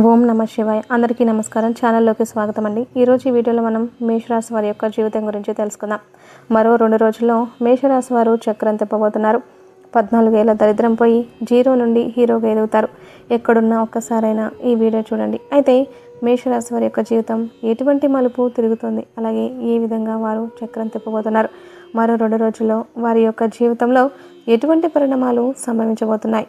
ఓం నమ శివాయ్. అందరికీ నమస్కారం. ఛానల్లోకి స్వాగతం అండి. ఈరోజు ఈ వీడియోలో మనం మేషరాశి వారి యొక్క జీవితం గురించి తెలుసుకుందాం. మరో రెండు రోజుల్లో మేషరాశి వారు చక్రం తిప్పబోతున్నారు. పద్నాలుగేళ్ళ దరిద్రం పోయి జీరో నుండి హీరోగా ఎదుగుతారు. ఎక్కడున్నా ఒక్కసారైనా ఈ వీడియో చూడండి. అయితే మేషరాశి వారి యొక్క జీవితం ఎటువంటి మలుపు తిరుగుతుంది? అలాగే ఏ విధంగా వారు చక్రం తిప్పబోతున్నారు? మరో రెండు రోజుల్లో వారి యొక్క జీవితంలో ఎటువంటి పరిణామాలు సంభవించబోతున్నాయి?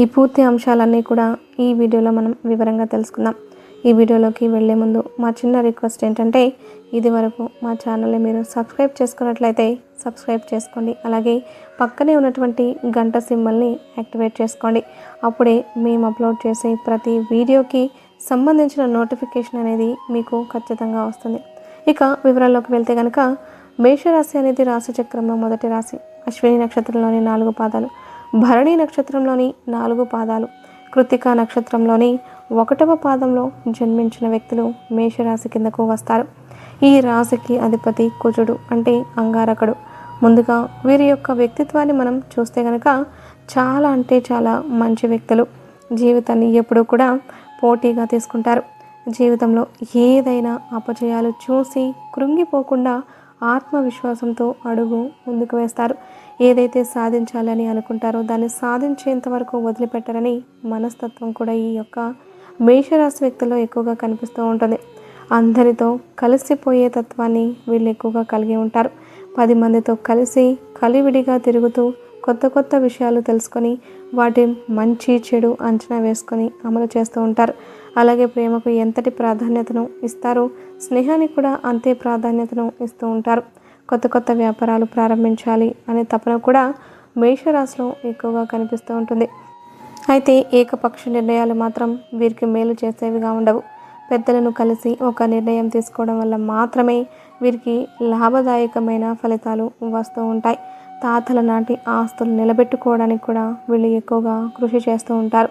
ఈ పూర్తి అంశాలన్నీ కూడా ఈ వీడియోలో మనం వివరంగా తెలుసుకుందాం. ఈ వీడియోలోకి వెళ్ళే ముందు మా చిన్న రిక్వెస్ట్ ఏంటంటే ఇది వరకు మా ఛానల్ని మీరు సబ్స్క్రైబ్ చేసుకున్నట్లయితే సబ్స్క్రైబ్ చేసుకోండి. అలాగే పక్కనే ఉన్నటువంటి గంట సింబల్ని యాక్టివేట్ చేసుకోండి. అప్పుడే మేము అప్లోడ్ చేసే ప్రతి వీడియోకి సంబంధించిన నోటిఫికేషన్ అనేది మీకు ఖచ్చితంగా వస్తుంది. ఇక వివరాల్లోకి వెళ్తే కనుక మేషరాశి అనేది రాశి చక్రంలో మొదటి రాశి. అశ్విని నక్షత్రంలోని నాలుగు పాదాలు. భరణి నక్షత్రంలోని నాలుగు పాదాలు. కృతికా నక్షత్రంలోని ఒకటవ పాదంలో జన్మించిన వ్యక్తులు మేషరాశి కిందకు వస్తారు. ఈ రాశికి అధిపతి కుజుడు అంటే అంగారకుడు. ముందుగా వీరి యొక్క వ్యక్తిత్వాన్ని మనం చూస్తే కనుక చాలా అంటే చాలా మంచి వ్యక్తులు. జీవితాన్ని ఎప్పుడూ కూడా పోటీగా తీసుకుంటారు. జీవితంలో ఏదైనా అపజయాలు చూసి కృంగిపోకుండా ఆత్మవిశ్వాసంతో అడుగు ముందుకు వేస్తారు. ఏదైతే సాధించాలని అనుకుంటారో దాన్ని సాధించేంత వరకు వదిలిపెట్టరని మనస్తత్వం కూడా ఈ యొక్క మేషరాశి వ్యక్తుల్లో ఎక్కువగా కనిపిస్తూ ఉంటుంది. అందరితో కలిసిపోయే తత్వాన్ని వీళ్ళు ఎక్కువగా కలిగి ఉంటారు. పది మందితో కలిసి కలివిడిగా తిరుగుతూ కొత్త కొత్త విషయాలు తెలుసుకొని వాటి మంచి చెడు అంచనా వేసుకొని అమలు చేస్తూ ఉంటారు. అలాగే ప్రేమకు ఎంతటి ప్రాధాన్యతను ఇస్తారో స్నేహానికి కూడా అంతే ప్రాధాన్యతను ఇస్తూ ఉంటారు. కొత్త కొత్త వ్యాపారాలు ప్రారంభించాలి అనే తపన కూడా మేషరాశిలో ఎక్కువగా కనిపిస్తూ ఉంటుంది. అయితే ఏకపక్ష నిర్ణయాలు మాత్రం వీరికి మేలు చేసేవిగా ఉండవు. పెద్దలను కలిసి ఒక నిర్ణయం తీసుకోవడం వల్ల మాత్రమే వీరికి లాభదాయకమైన ఫలితాలు వస్తూ ఉంటాయి. తాతల నాటి ఆస్తులు నిలబెట్టుకోవడానికి కూడా వీళ్ళు ఎక్కువగా కృషి చేస్తూ ఉంటారు.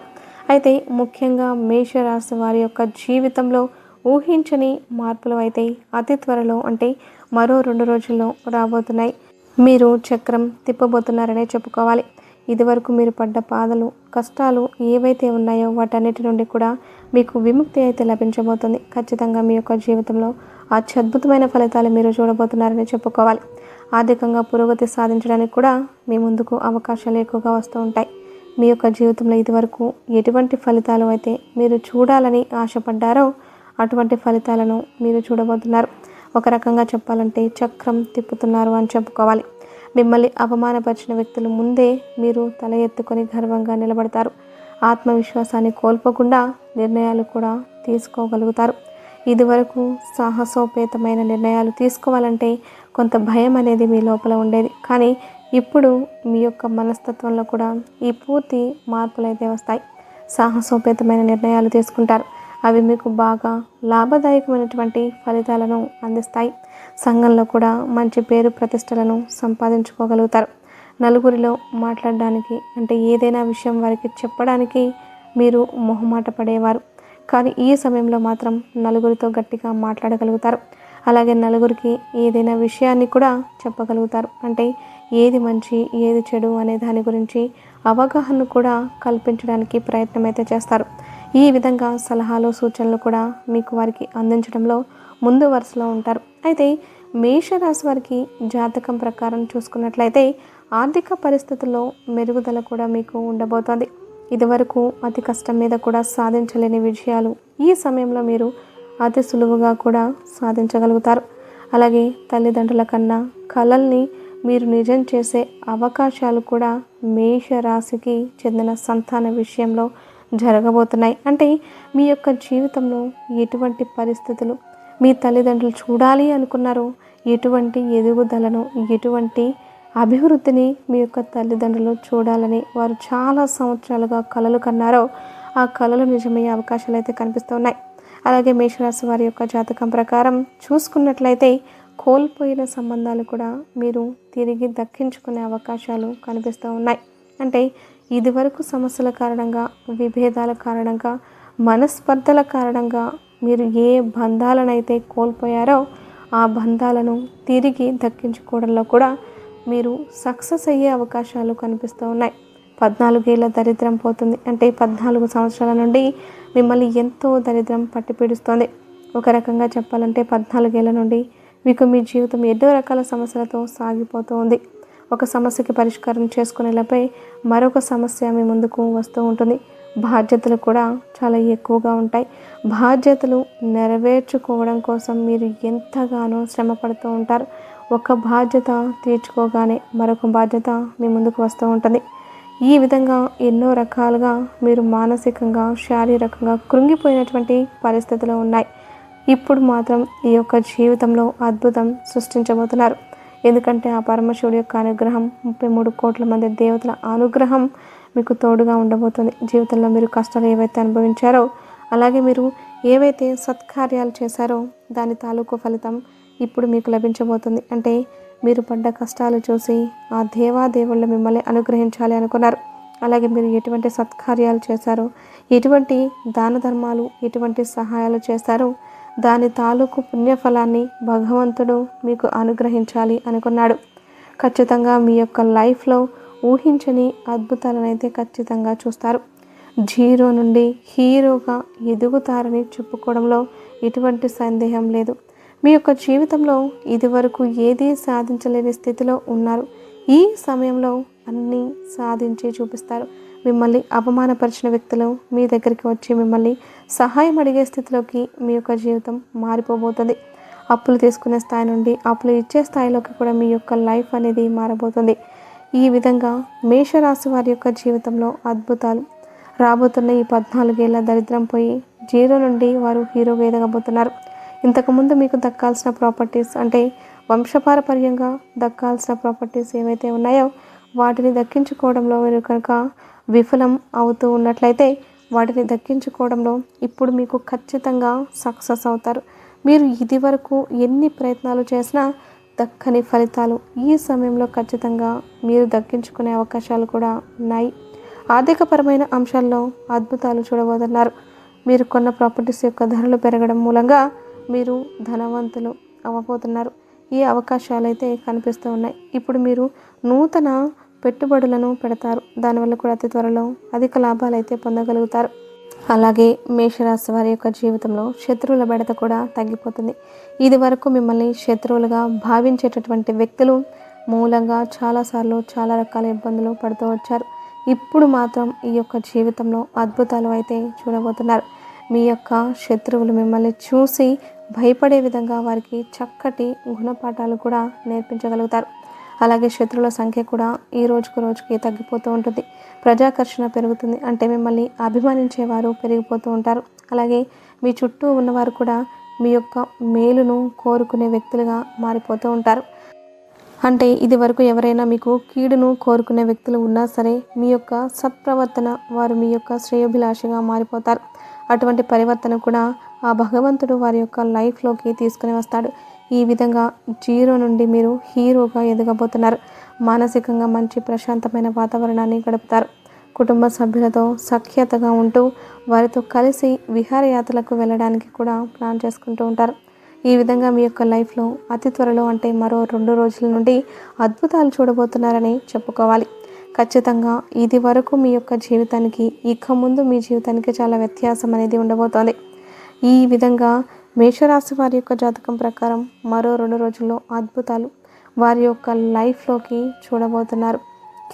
అయితే ముఖ్యంగా మేషరాశి వారి యొక్క జీవితంలో ఊహించని మార్పులు అయితే అతి త్వరలో అంటే మరో రెండు రోజుల్లో రాబోతున్నాయి. మీరు చక్రం తిప్పబోతున్నారనే చెప్పుకోవాలి. ఇదివరకు మీరు పడ్డ బాధలు కష్టాలు ఏవైతే ఉన్నాయో వాటన్నిటి నుండి కూడా మీకు విముక్తి అయితే లభించబోతుంది. ఖచ్చితంగా మీ యొక్క జీవితంలో అత్యద్భుతమైన ఫలితాలు మీరు చూడబోతున్నారని చెప్పుకోవాలి. ఆర్థికంగా పురోగతి సాధించడానికి కూడా మీ ముందుకు అవకాశాలు ఎక్కువగా వస్తూ ఉంటాయి. మీ యొక్క జీవితంలో ఇదివరకు ఎటువంటి ఫలితాలు అయితే మీరు చూడాలని ఆశపడ్డారో అటువంటి ఫలితాలను మీరు చూడబోతున్నారు. ఒక రకంగా చెప్పాలంటే చక్రం తిప్పుతున్నారు అని చెప్పుకోవాలి. మిమ్మల్ని అవమానపరిచిన వ్యక్తుల ముందే మీరు తల ఎత్తుకొని గర్వంగా నిలబడతారు. ఆత్మవిశ్వాసాన్ని కోల్పోకుండా నిర్ణయాలు కూడా తీసుకోగలుగుతారు. ఇదివరకు సాహసోపేతమైన నిర్ణయాలు తీసుకోవాలంటే కొంత భయం అనేది మీ లోపల ఉండేది. కానీ ఇప్పుడు మీ యొక్క మనస్తత్వంలో కూడా ఈ పూర్తి మార్పులు అయితే వస్తాయి. సాహసోపేతమైన నిర్ణయాలు తీసుకుంటారు. అవి మీకు బాగా లాభదాయకమైనటువంటి ఫలితాలను అందిస్తాయి. సంఘంలో కూడా మంచి పేరు ప్రతిష్టలను సంపాదించుకోగలుగుతారు. నలుగురిలో మాట్లాడడానికి అంటే ఏదైనా విషయం వారికి చెప్పడానికి మీరు మొహమాట పడేవారు. కానీ ఈ సమయంలో మాత్రం నలుగురితో గట్టిగా మాట్లాడగలుగుతారు. అలాగే నలుగురికి ఏదైనా విషయాన్ని కూడా చెప్పగలుగుతారు. అంటే ఏది మంచి ఏది చెడు అనే దాని గురించి అవగాహన కూడా కల్పించడానికి ప్రయత్నం అయితే చేస్తారు. ఈ విధంగా సలహాలు సూచనలు కూడా మీకు వారికి అందించడంలో ముందు వరుసలో ఉంటారు. అయితే మేషరాశి వారికి జాతకం ప్రకారం చూసుకున్నట్లయితే ఆర్థిక పరిస్థితుల్లో మెరుగుదల కూడా మీకు ఉండబోతోంది. ఇదివరకు అతి కష్టం మీద కూడా సాధించలేని విజయాలు ఈ సమయంలో మీరు అతి సులువుగా కూడా సాధించగలుగుతారు. అలాగే తల్లిదండ్రుల కన్నా కళల్ని మీరు నిజం చేసే అవకాశాలు కూడా మేష రాశికి చెందిన సంతాన విషయంలో జరగబోతున్నాయి. అంటే మీ యొక్క జీవితంలో ఎటువంటి పరిస్థితులు మీ తల్లిదండ్రులు చూడాలి అనుకున్నారో ఎటువంటి ఎదుగుదలను ఎటువంటి అభివృద్ధిని మీ యొక్క తల్లిదండ్రులు చూడాలని వారు చాలా సంవత్సరాలుగా కలలు కన్నారో ఆ కళలు నిజమయ్యే అవకాశాలు అయితే కనిపిస్తున్నాయి. అలాగే మేషరాశి వారి యొక్క జాతకం ప్రకారం చూసుకున్నట్లయితే కోల్పోయిన సంబంధాలు కూడా మీరు తిరిగి దక్కించుకునే అవకాశాలు కనిపిస్తూ ఉన్నాయి. అంటే ఇదివరకు సమస్యల కారణంగా విభేదాల కారణంగా మనస్పర్ధల కారణంగా మీరు ఏ బంధాలనైతే కోల్పోయారో ఆ బంధాలను తిరిగి దక్కించుకోవడంలో కూడా మీరు సక్సెస్ అయ్యే అవకాశాలు కనిపిస్తూ ఉన్నాయి. పద్నాలుగేళ్ళ దరిద్రం పోతుంది. అంటే పద్నాలుగు సంవత్సరాల నుండి మిమ్మల్ని ఎంతో దరిద్రం పట్టిపీడుస్తోంది. ఒక రకంగా చెప్పాలంటే పద్నాలుగేళ్ళ నుండి మీకు మీ జీవితం ఎన్నో రకాల సమస్యలతో సాగిపోతూ ఉంది. ఒక సమస్యకి పరిష్కారం చేసుకునేలపై మరొక సమస్య మీ ముందుకు వస్తూ ఉంటుంది. బాధ్యతలు కూడా చాలా ఎక్కువగా ఉంటాయి. బాధ్యతలు నెరవేర్చుకోవడం కోసం మీరు ఎంతగానో శ్రమ పడుతూ ఉంటారు. ఒక బాధ్యత తీర్చుకోగానే మరొక బాధ్యత మీ ముందుకు వస్తూ ఉంటుంది. ఈ విధంగా ఎన్నో రకాలుగా మీరు మానసికంగా శారీరకంగా కృంగిపోయినటువంటి పరిస్థితులు ఉన్నాయి. ఇప్పుడు మాత్రం ఈ యొక్క జీవితంలో అద్భుతం సృష్టించబోతున్నారు. ఎందుకంటే ఆ పరమశివుడి యొక్క అనుగ్రహం ముప్పై మూడు కోట్ల మంది దేవతల అనుగ్రహం మీకు తోడుగా ఉండబోతుంది. జీవితంలో మీరు కష్టాలు ఏవైతే అనుభవించారో అలాగే మీరు ఏవైతే సత్కార్యాలు చేశారో దాని తాలూకు ఫలితం ఇప్పుడు మీకు లభించబోతుంది. అంటే మీరు పడ్డ కష్టాలు చూసి ఆ దేవాదేవుళ్ళు మిమ్మల్ని అనుగ్రహించాలి అనుకున్నారు. అలాగే మీరు ఎటువంటి సత్కార్యాలు చేశారో ఎటువంటి దాన ధర్మాలు ఎటువంటి సహాయాలు చేశారో దాని తాలూకు పుణ్యఫలాన్ని భగవంతుడు మీకు అనుగ్రహించాలి అనుకున్నాడు. ఖచ్చితంగా మీ యొక్క లైఫ్లో ఊహించని అద్భుతాలనైతే ఖచ్చితంగా చూస్తారు. జీరో నుండి హీరోగా ఎదుగుతారని చెప్పుకోవడంలో ఎటువంటి సందేహం లేదు. మీ యొక్క జీవితంలో ఇదివరకు ఏదీ సాధించలేని స్థితిలో ఉన్నారు. ఈ సమయంలో అన్నీ సాధించి చూపిస్తారు. మిమ్మల్ని అవమానపరిచిన వ్యక్తులు మీ దగ్గరికి వచ్చి మిమ్మల్ని సహాయం అడిగే స్థితిలోకి మీ యొక్క జీవితం మారిపోబోతుంది. అప్పులు తీసుకునే స్థాయి నుండి అప్పులు ఇచ్చే స్థాయిలోకి కూడా మీ యొక్క లైఫ్ అనేది మారబోతుంది. ఈ విధంగా మేషరాశి వారి యొక్క జీవితంలో అద్భుతాలు. రాబోతున్న ఈ పద్నాలుగేళ్ళ దరిద్రం పోయి జీరో నుండి వారు హీరోగా ఎదగబోతున్నారు ఇంతకుముందు మీకు దక్కాల్సిన ప్రాపర్టీస్ అంటే వంశపారపర్యంగా దక్కాల్సిన ప్రాపర్టీస్ ఏవైతే ఉన్నాయో వాటిని దక్కించుకోవడంలో మీరు కనుక విఫలం అవుతూ ఉన్నట్లయితే వాటిని దక్కించుకోవడంలో ఇప్పుడు మీకు ఖచ్చితంగా సక్సెస్ అవుతారు. మీరు ఇది వరకు ఎన్ని ప్రయత్నాలు చేసినా దక్కని ఫలితాలు ఈ సమయంలో ఖచ్చితంగా మీరు దక్కించుకునే అవకాశాలు కూడా ఉన్నాయి. ఆర్థికపరమైన అంశాల్లో అద్భుతాలు చూడబోతున్నారు. మీరు కొన్న ప్రాపర్టీస్ యొక్క ధరలు పెరగడం మూలంగా మీరు ధనవంతులు అవ్వబోతున్నారు. ఈ అవకాశాలు అయితే కనిపిస్తూ ఉన్నాయి. ఇప్పుడు మీరు నూతన పెట్టుబడులను పెడతారు. దానివల్ల కూడా అతి త్వరలో అధిక లాభాలు అయితే పొందగలుగుతారు. అలాగే మేషరాశి వారి యొక్క జీవితంలో శత్రువుల బెడత కూడా తగ్గిపోతుంది. ఇది వరకు మిమ్మల్ని శత్రువులుగా భావించేటటువంటి వ్యక్తులు మూలంగా చాలాసార్లు చాలా రకాల ఇబ్బందులు పడుతూ వచ్చారు. ఇప్పుడు మాత్రం ఈ యొక్క జీవితంలో అద్భుతాలు అయితే చూడబోతున్నారు. మీ యొక్క శత్రువులు మిమ్మల్ని చూసి భయపడే విధంగా వారికి చక్కటి గుణపాఠాలు కూడా నేర్పించగలుగుతారు. అలాగే శత్రువుల సంఖ్య కూడా ఈ రోజుకు రోజుకి తగ్గిపోతూ ఉంటుంది. ప్రజాకర్షణ పెరుగుతుంది. అంటే మిమ్మల్ని అభిమానించేవారు పెరిగిపోతూ ఉంటారు. అలాగే మీ చుట్టూ ఉన్నవారు కూడా మీ యొక్క మేలును కోరుకునే వ్యక్తులుగా మారిపోతూ ఉంటారు. అంటే ఇది వరకు ఎవరైనా మీకు కీడును కోరుకునే వ్యక్తులు ఉన్నా సరే మీ యొక్క సత్ప్రవర్తన వారు మీ యొక్క శ్రేయోభిలాషగా మారిపోతారు. అటువంటి పరివర్తన కూడా ఆ భగవంతుడు వారి యొక్క లైఫ్లోకి తీసుకుని వస్తాడు. ఈ విధంగా జీరో నుండి మీరు హీరోగా ఎదగబోతున్నారు. మానసికంగా మంచి ప్రశాంతమైన వాతావరణాన్ని గడుపుతారు. కుటుంబ సభ్యులతో సఖ్యతగా ఉంటూ వారితో కలిసి విహారయాత్రలకు వెళ్ళడానికి కూడా ప్లాన్ చేసుకుంటూ ఉంటారు. ఈ విధంగా మీ యొక్క లైఫ్లో అతి త్వరలో అంటే మరో రెండు రోజుల నుండి అద్భుతాలు చూడబోతున్నారని చెప్పుకోవాలి. ఖచ్చితంగా ఇది వరకు మీ యొక్క జీవితానికి ఇక ముందు మీ జీవితానికి చాలా వ్యత్యాసం అనేది ఉండబోతోంది. ఈ విధంగా మేషరాశి వారి యొక్క జాతకం ప్రకారం మరో రెండు రోజుల్లో అద్భుతాలు వారి యొక్క లైఫ్లోకి చూడబోతున్నారు.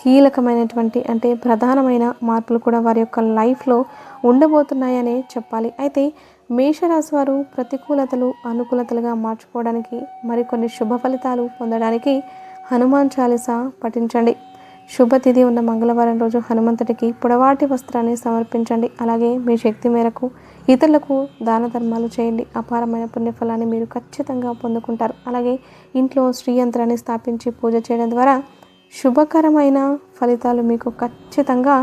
కీలకమైనటువంటి అంటే ప్రధానమైన మార్పులు కూడా వారి యొక్క లైఫ్లో ఉండబోతున్నాయనే చెప్పాలి. అయితే మేషరాశి వారు ప్రతికూలతలు అనుకూలతలుగా మార్చుకోవడానికి మరికొన్ని శుభ ఫలితాలు పొందడానికి హనుమాన్ చాలీసా పఠించండి. శుభతిథి ఉన్న మంగళవారం రోజు హనుమంతుడికి పొడవాటి వస్త్రాన్ని సమర్పించండి. అలాగే మీ శక్తి మేరకు ఇతరులకు దాన ధర్మాలు చేయండి. అపారమైన పుణ్యఫలాన్ని మీరు ఖచ్చితంగా పొందుకుంటారు. అలాగే ఇంట్లో శ్రీ యంత్రాన్ని స్థాపించి పూజ చేయడం ద్వారా శుభకరమైన ఫలితాలు మీకు ఖచ్చితంగా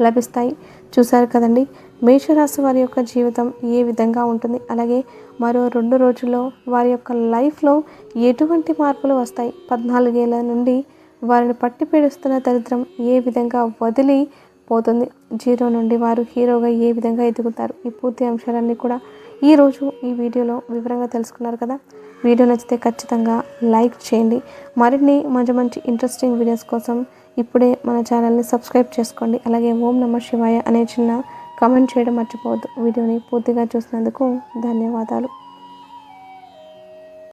లభిస్తాయి. చూశారు కదండి మేషరాశి వారి యొక్క జీవితం ఏ విధంగా ఉంటుంది? అలాగే మరో రెండు రోజుల్లో వారి యొక్క లైఫ్లో ఎటువంటి మార్పులు వస్తాయి? పద్నాలుగేళ్ళ నుండి వారిని పట్టి పీడిస్తున్న దరిద్రం ఏ విధంగా వదిలి పోతుంది? జీరో నుండి వారు హీరోగా ఏ విధంగా ఎదుగుతారు? ఈ పూర్తి అంశాలన్నీ కూడా ఈరోజు ఈ వీడియోలో వివరంగా తెలుసుకున్నారు కదా? వీడియో నచ్చితే ఖచ్చితంగా లైక్ చేయండి. మరిన్ని మంచి మంచి ఇంట్రెస్టింగ్ వీడియోస్ కోసం ఇప్పుడే మన ఛానల్ని సబ్స్క్రైబ్ చేసుకోండి. అలాగే ఓం నమ శివాయ అనే చిన్న కమెంట్ చేయడం మర్చిపోవద్దు. వీడియోని పూర్తిగా చూసినందుకు ధన్యవాదాలు.